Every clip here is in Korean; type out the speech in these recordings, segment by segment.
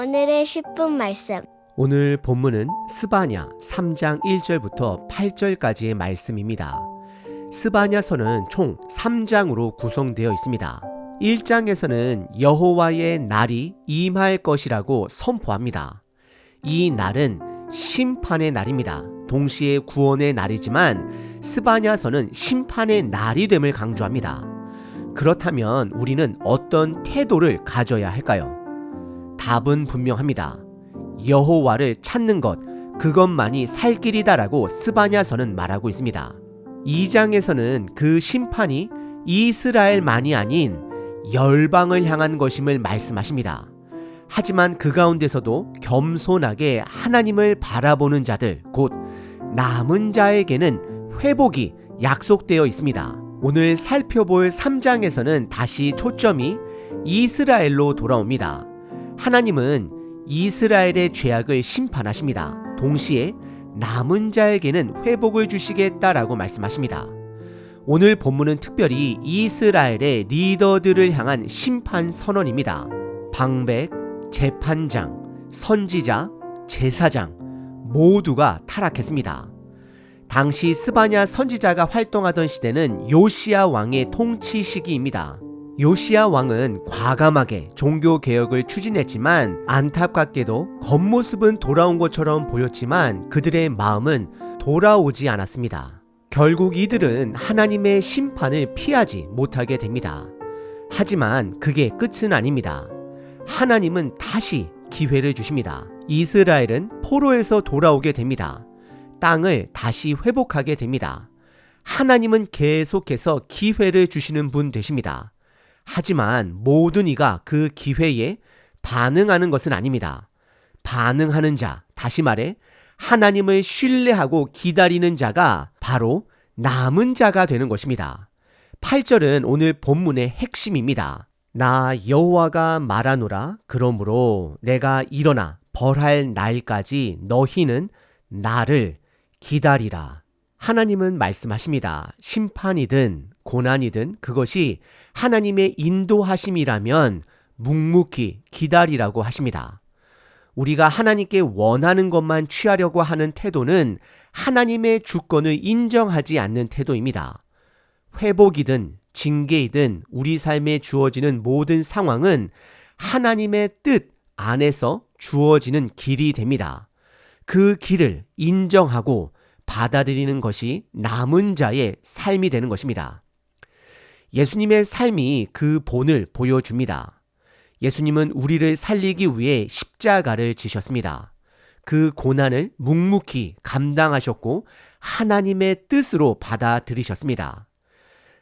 오늘의 10분 말씀. 오늘 본문은 스바냐 3장 1절부터 8절까지의 말씀입니다. 스바냐서는 총 3장으로 구성되어 있습니다. 1장에서는 여호와의 날이 임할 것이라고 선포합니다. 이 날은 심판의 날입니다. 동시에 구원의 날이지만 스바냐서는 심판의 날이 됨을 강조합니다. 그렇다면 우리는 어떤 태도를 가져야 할까요? 답은 분명합니다. 여호와를 찾는 것, 그것만이 살 길이다라고 스바냐서는 말하고 있습니다. 2장에서는 그 심판이 이스라엘만이 아닌 열방을 향한 것임을 말씀하십니다. 하지만 그 가운데서도 겸손하게 하나님을 바라보는 자들, 곧 남은 자에게는 회복이 약속되어 있습니다. 오늘 살펴볼 3장에서는 다시 초점이 이스라엘로 돌아옵니다. 하나님은 이스라엘의 죄악을 심판하십니다. 동시에 남은 자에게는 회복을 주시겠다라고 말씀하십니다. 오늘 본문은 특별히 이스라엘의 리더들을 향한 심판 선언입니다. 방백, 재판장, 선지자, 제사장 모두가 타락했습니다. 당시 스바냐 선지자가 활동하던 시대는 요시야 왕의 통치 시기입니다. 요시야 왕은 과감하게 종교 개혁을 추진했지만 안타깝게도 겉모습은 돌아온 것처럼 보였지만 그들의 마음은 돌아오지 않았습니다. 결국 이들은 하나님의 심판을 피하지 못하게 됩니다. 하지만 그게 끝은 아닙니다. 하나님은 다시 기회를 주십니다. 이스라엘은 포로에서 돌아오게 됩니다. 땅을 다시 회복하게 됩니다. 하나님은 계속해서 기회를 주시는 분 되십니다. 하지만 모든 이가 그 기회에 반응하는 것은 아닙니다. 반응하는 자, 다시 말해 하나님을 신뢰하고 기다리는 자가 바로 남은 자가 되는 것입니다. 8절은 오늘 본문의 핵심입니다. 나 여호와가 말하노라 그러므로 내가 일어나 벌할 날까지 너희는 나를 기다리라. 하나님은 말씀하십니다. 심판이든 고난이든 그것이 하나님의 인도하심이라면 묵묵히 기다리라고 하십니다. 우리가 하나님께 원하는 것만 취하려고 하는 태도는 하나님의 주권을 인정하지 않는 태도입니다. 회복이든 징계이든 우리 삶에 주어지는 모든 상황은 하나님의 뜻 안에서 주어지는 길이 됩니다. 그 길을 인정하고 받아들이는 것이 남은 자의 삶이 되는 것입니다. 예수님의 삶이 그 본을 보여줍니다. 예수님은 우리를 살리기 위해 십자가를 지셨습니다. 그 고난을 묵묵히 감당하셨고 하나님의 뜻으로 받아들이셨습니다.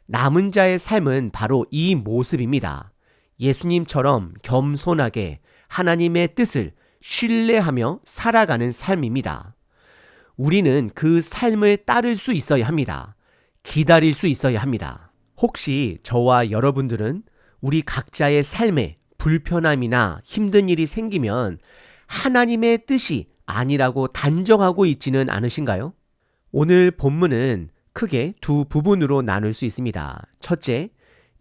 남은 자의 삶은 바로 이 모습입니다. 예수님처럼 겸손하게 하나님의 뜻을 신뢰하며 살아가는 삶입니다. 우리는 그 삶을 따를 수 있어야 합니다. 기다릴 수 있어야 합니다. 혹시 저와 여러분들은 우리 각자의 삶에 불편함이나 힘든 일이 생기면 하나님의 뜻이 아니라고 단정하고 있지는 않으신가요? 오늘 본문은 크게 두 부분으로 나눌 수 있습니다. 첫째,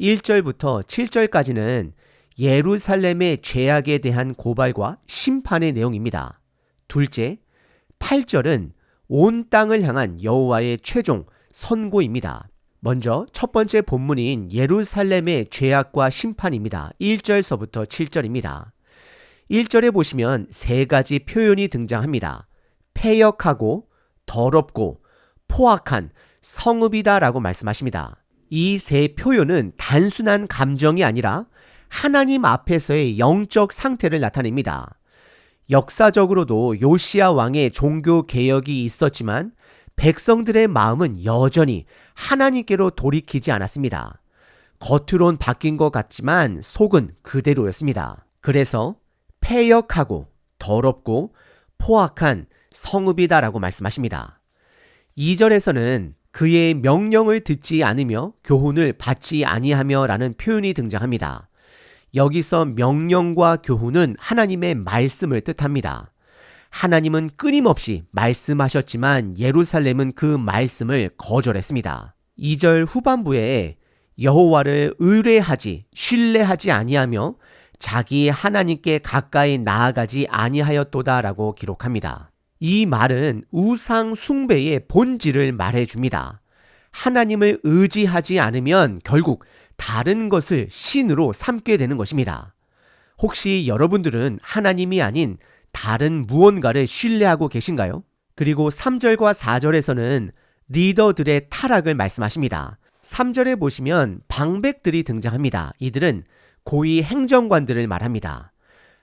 1절부터 7절까지는 예루살렘의 죄악에 대한 고발과 심판의 내용입니다. 둘째, 8절은 온 땅을 향한 여호와의 최종 선고입니다. 먼저 첫 번째 본문인 예루살렘의 죄악과 심판입니다. 1절서부터 7절입니다. 1절에 보시면 세 가지 표현이 등장합니다. 폐역하고 더럽고 포악한 성읍이다라고 말씀하십니다. 이 세 표현은 단순한 감정이 아니라 하나님 앞에서의 영적 상태를 나타냅니다. 역사적으로도 요시야 왕의 종교 개혁이 있었지만 백성들의 마음은 여전히 하나님께로 돌이키지 않았습니다. 겉으론 바뀐 것 같지만 속은 그대로였습니다. 그래서 폐역하고 더럽고 포악한 성읍이다라고 말씀하십니다. 2절에서는 그의 명령을 듣지 않으며 교훈을 받지 아니하며 라는 표현이 등장합니다. 여기서 명령과 교훈은 하나님의 말씀을 뜻합니다. 하나님은 끊임없이 말씀하셨지만 예루살렘은 그 말씀을 거절했습니다. 2절 후반부에 여호와를 의뢰하지 신뢰하지 아니하며 자기 하나님께 가까이 나아가지 아니하였도다라고 기록합니다. 이 말은 우상 숭배의 본질을 말해 줍니다. 하나님을 의지하지 않으면 결국 다른 것을 신으로 삼게 되는 것입니다. 혹시 여러분들은 하나님이 아닌 다른 무언가를 신뢰하고 계신가요? 그리고 3절과 4절에서는 리더들의 타락을 말씀하십니다. 3절에 보시면 방백들이 등장합니다. 이들은 고위 행정관들을 말합니다.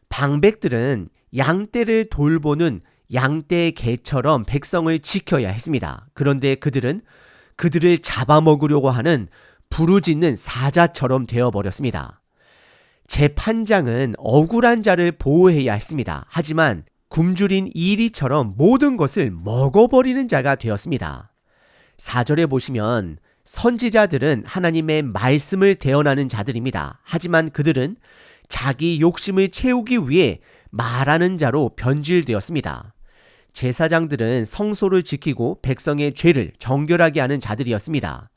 방백들은 양떼를 돌보는 양떼의 개처럼 백성을 지켜야 했습니다. 그런데 그들은 그들을 잡아먹으려고 하는 부르짖는 사자처럼 되어버렸습니다. 재판장은 억울한 자를 보호해야 했습니다. 하지만 굶주린 이리처럼 모든 것을 먹어버리는 자가 되었습니다. 4절에 보시면 선지자들은 하나님의 말씀을 대언하는 자들입니다. 하지만 그들은 자기 욕심을 채우기 위해 말하는 자로 변질되었습니다. 제사장들은 성소를 지키고 백성의 죄를 정결하게 하는 자들이었습니다.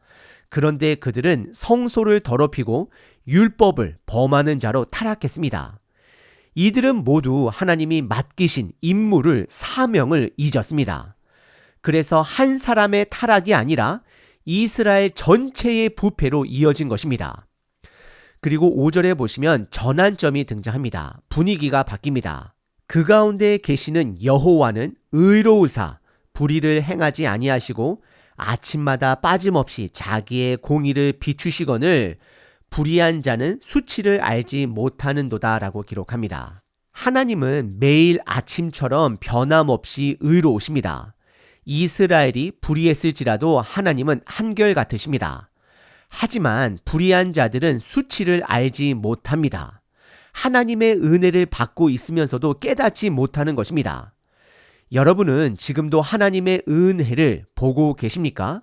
그런데 그들은 성소를 더럽히고 율법을 범하는 자로 타락했습니다. 이들은 모두 하나님이 맡기신 임무를 사명을 잊었습니다. 그래서 한 사람의 타락이 아니라 이스라엘 전체의 부패로 이어진 것입니다. 그리고 5절에 보시면 전환점이 등장합니다. 분위기가 바뀝니다. 그 가운데 계시는 여호와는 의로우사 불의를 행하지 아니하시고 아침마다 빠짐없이 자기의 공의를 비추시거늘 불의한 자는 수치를 알지 못하는도다라고 기록합니다. 하나님은 매일 아침처럼 변함없이 의로우십니다. 이스라엘이 불의했을지라도 하나님은 한결같으십니다. 하지만 불의한 자들은 수치를 알지 못합니다. 하나님의 은혜를 받고 있으면서도 깨닫지 못하는 것입니다. 여러분은 지금도 하나님의 은혜를 보고 계십니까?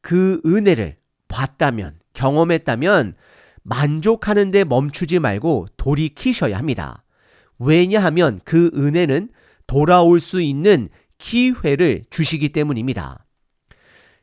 그 은혜를 봤다면, 경험했다면 만족하는데 멈추지 말고 돌이키셔야 합니다. 왜냐하면 그 은혜는 돌아올 수 있는 기회를 주시기 때문입니다.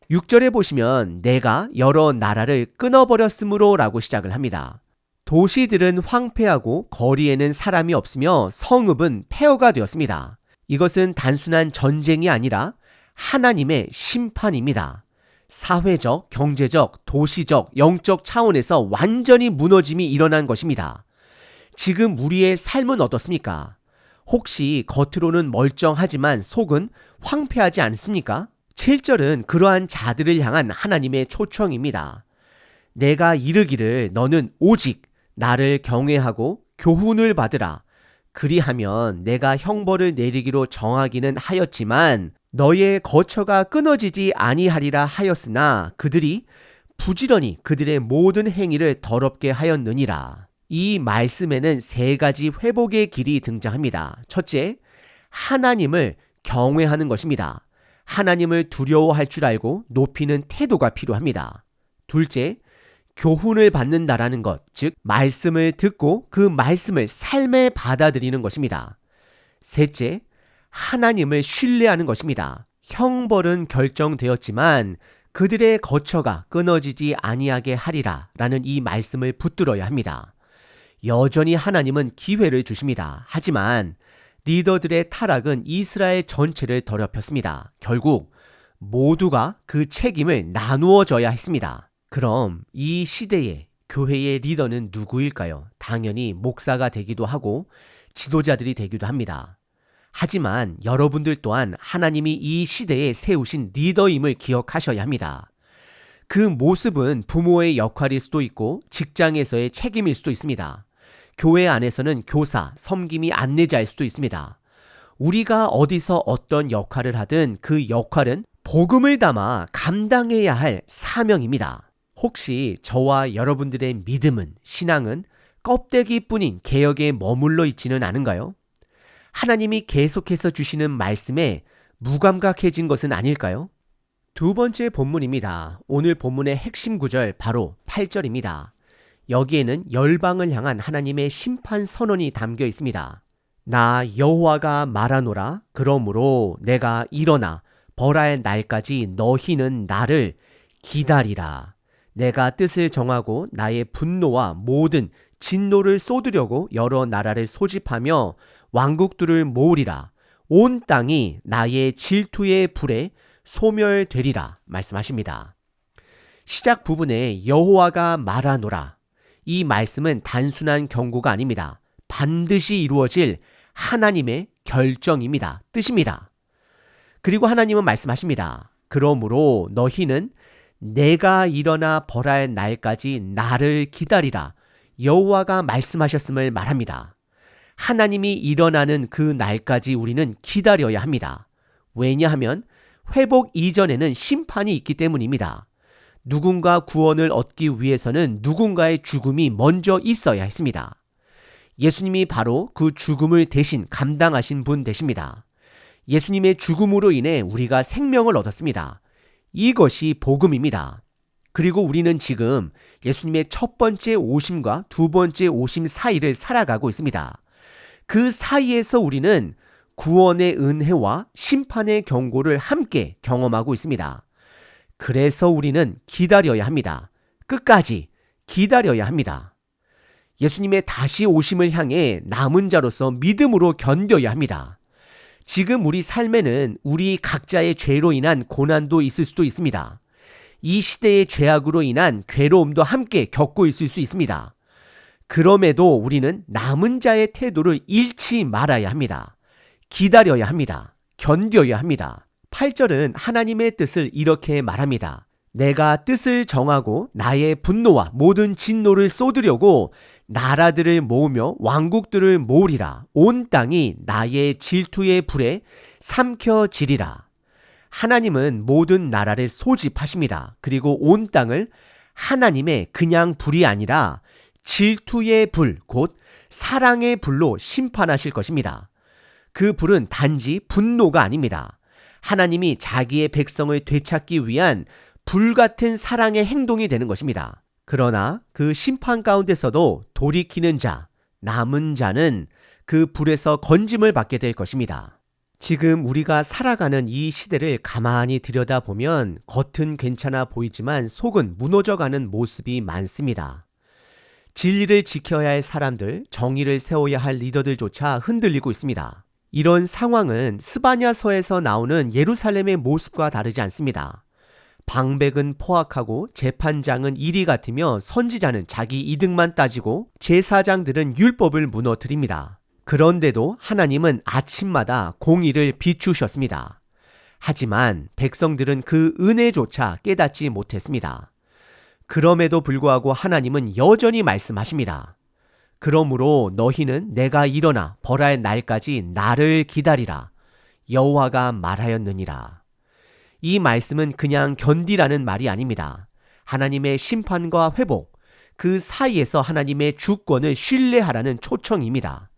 6절에 보시면 내가 여러 나라를 끊어버렸으므로 라고 시작을 합니다. 도시들은 황폐하고 거리에는 사람이 없으며 성읍은 폐허가 되었습니다. 이것은 단순한 전쟁이 아니라 하나님의 심판입니다. 사회적, 경제적, 도시적, 영적 차원에서 완전히 무너짐이 일어난 것입니다. 지금 우리의 삶은 어떻습니까? 혹시 겉으로는 멀쩡하지만 속은 황폐하지 않습니까? 7절은 그러한 자들을 향한 하나님의 초청입니다. 내가 이르기를 너는 오직 나를 경외하고 교훈을 받으라. 그리하면 내가 형벌을 내리기로 정하기는 하였지만 너의 거처가 끊어지지 아니하리라 하였으나 그들이 부지런히 그들의 모든 행위를 더럽게 하였느니라. 이 말씀에는 세 가지 회복의 길이 등장합니다. 첫째, 하나님을 경외하는 것입니다. 하나님을 두려워할 줄 알고 높이는 태도가 필요합니다. 둘째, 교훈을 받는다라는 것, 즉, 말씀을 듣고 그 말씀을 삶에 받아들이는 것입니다. 셋째, 하나님을 신뢰하는 것입니다. 형벌은 결정되었지만 그들의 거처가 끊어지지 아니하게 하리라 라는 이 말씀을 붙들어야 합니다. 여전히 하나님은 기회를 주십니다. 하지만 리더들의 타락은 이스라엘 전체를 더럽혔습니다. 결국 모두가 그 책임을 나누어져야 했습니다. 그럼 이 시대의 교회의 리더는 누구일까요? 당연히 목사가 되기도 하고 지도자들이 되기도 합니다. 하지만 여러분들 또한 하나님이 이 시대에 세우신 리더임을 기억하셔야 합니다. 그 모습은 부모의 역할일 수도 있고 직장에서의 책임일 수도 있습니다. 교회 안에서는 교사, 섬김이 안내자일 수도 있습니다. 우리가 어디서 어떤 역할을 하든 그 역할은 복음을 담아 감당해야 할 사명입니다. 혹시 저와 여러분들의 믿음은, 신앙은 껍데기뿐인 개혁에 머물러 있지는 않은가요? 하나님이 계속해서 주시는 말씀에 무감각해진 것은 아닐까요? 두 번째 본문입니다. 오늘 본문의 핵심 구절 바로 8절입니다. 여기에는 열방을 향한 하나님의 심판 선언이 담겨 있습니다. 나 여호와가 말하노라 그러므로 내가 일어나 벌할 날까지 너희는 나를 기다리라. 내가 뜻을 정하고 나의 분노와 모든 진노를 쏟으려고 여러 나라를 소집하며 왕국들을 모으리라. 온 땅이 나의 질투의 불에 소멸되리라 말씀하십니다. 시작 부분에 여호와가 말하노라. 이 말씀은 단순한 경고가 아닙니다. 반드시 이루어질 하나님의 결정입니다. 뜻입니다. 그리고 하나님은 말씀하십니다. 그러므로 너희는 내가 일어나 벌할 날까지 나를 기다리라. 여호와가 말씀하셨음을 말합니다. 하나님이 일어나는 그 날까지 우리는 기다려야 합니다. 왜냐하면 회복 이전에는 심판이 있기 때문입니다. 누군가 구원을 얻기 위해서는 누군가의 죽음이 먼저 있어야 했습니다. 예수님이 바로 그 죽음을 대신 감당하신 분 되십니다. 예수님의 죽음으로 인해 우리가 생명을 얻었습니다. 이것이 복음입니다. 그리고 우리는 지금 예수님의 첫 번째 오심과 두 번째 오심 사이를 살아가고 있습니다. 그 사이에서 우리는 구원의 은혜와 심판의 경고를 함께 경험하고 있습니다. 그래서 우리는 기다려야 합니다. 끝까지 기다려야 합니다. 예수님의 다시 오심을 향해 남은 자로서 믿음으로 견뎌야 합니다. 지금 우리 삶에는 우리 각자의 죄로 인한 고난도 있을 수도 있습니다. 이 시대의 죄악으로 인한 괴로움도 함께 겪고 있을 수 있습니다. 그럼에도 우리는 남은 자의 태도를 잃지 말아야 합니다. 기다려야 합니다. 견뎌야 합니다. 8절은 하나님의 뜻을 이렇게 말합니다. 내가 뜻을 정하고 나의 분노와 모든 진노를 쏟으려고 나라들을 모으며 왕국들을 모으리라. 온 땅이 나의 질투의 불에 삼켜지리라. 하나님은 모든 나라를 소집하십니다. 그리고 온 땅을 하나님의 그냥 불이 아니라 질투의 불, 곧 사랑의 불로 심판하실 것입니다. 그 불은 단지 분노가 아닙니다. 하나님이 자기의 백성을 되찾기 위한 불 같은 사랑의 행동이 되는 것입니다. 그러나 그 심판 가운데서도 돌이키는 자, 남은 자는 그 불에서 건짐을 받게 될 것입니다. 지금 우리가 살아가는 이 시대를 가만히 들여다보면 겉은 괜찮아 보이지만 속은 무너져가는 모습이 많습니다. 진리를 지켜야 할 사람들, 정의를 세워야 할 리더들조차 흔들리고 있습니다. 이런 상황은 스바냐서에서 나오는 예루살렘의 모습과 다르지 않습니다. 방백은 포악하고 재판장은 이리 같으며 선지자는 자기 이득만 따지고 제사장들은 율법을 무너뜨립니다. 그런데도 하나님은 아침마다 공의를 비추셨습니다. 하지만 백성들은 그 은혜조차 깨닫지 못했습니다. 그럼에도 불구하고 하나님은 여전히 말씀하십니다. 그러므로 너희는 내가 일어나 벌할 날까지 나를 기다리라. 여호와가 말하였느니라. 이 말씀은 그냥 견디라는 말이 아닙니다. 하나님의 심판과 회복, 그 사이에서 하나님의 주권을 신뢰하라는 초청입니다.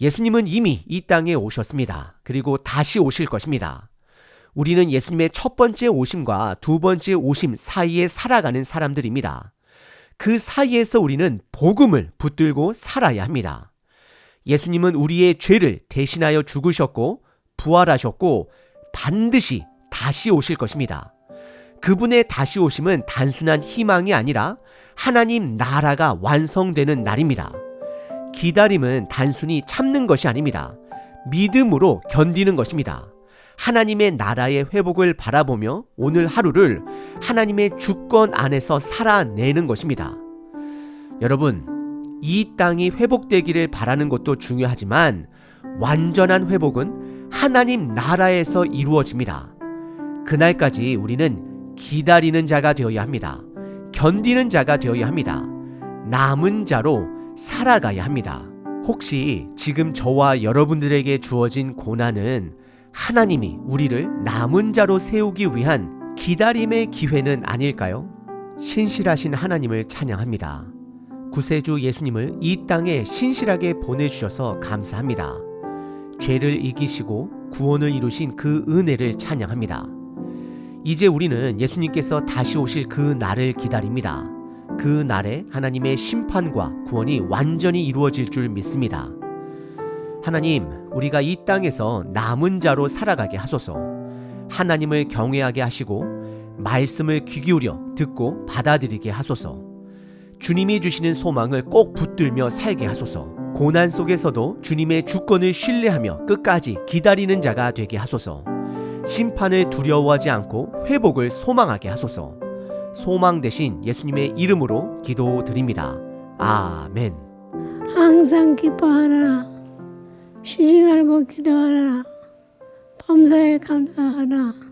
예수님은 이미 이 땅에 오셨습니다. 그리고 다시 오실 것입니다. 우리는 예수님의 첫 번째 오심과 두 번째 오심 사이에 살아가는 사람들입니다. 그 사이에서 우리는 복음을 붙들고 살아야 합니다. 예수님은 우리의 죄를 대신하여 죽으셨고 부활하셨고 반드시 다시 오실 것입니다. 그분의 다시 오심은 단순한 희망이 아니라 하나님 나라가 완성되는 날입니다. 기다림은 단순히 참는 것이 아닙니다. 믿음으로 견디는 것입니다. 하나님의 나라의 회복을 바라보며 오늘 하루를 하나님의 주권 안에서 살아내는 것입니다. 여러분, 이 땅이 회복되기를 바라는 것도 중요하지만 완전한 회복은 하나님 나라에서 이루어집니다. 그날까지 우리는 기다리는 자가 되어야 합니다. 견디는 자가 되어야 합니다. 남은 자로 살아가야 합니다. 혹시 지금 저와 여러분들에게 주어진 고난은 하나님이 우리를 남은 자로 세우기 위한 기다림의 기회는 아닐까요? 신실하신 하나님을 찬양합니다. 구세주 예수님을 이 땅에 신실하게 보내주셔서 감사합니다. 죄를 이기시고 구원을 이루신 그 은혜를 찬양합니다. 이제 우리는 예수님께서 다시 오실 그 날을 기다립니다. 그 날에 하나님의 심판과 구원이 완전히 이루어질 줄 믿습니다. 하나님, 우리가 이 땅에서 남은 자로 살아가게 하소서. 하나님을 경외하게 하시고 말씀을 귀 기울여 듣고 받아들이게 하소서. 주님이 주시는 소망을 꼭 붙들며 살게 하소서. 고난 속에서도 주님의 주권을 신뢰하며 끝까지 기다리는 자가 되게 하소서. 심판을 두려워하지 않고 회복을 소망하게 하소서. 소망 대신 예수님의 이름으로 기도드립니다. 아멘. 항상 기뻐하라. 쉬지 말고 기도하라. 범사에 감사하라.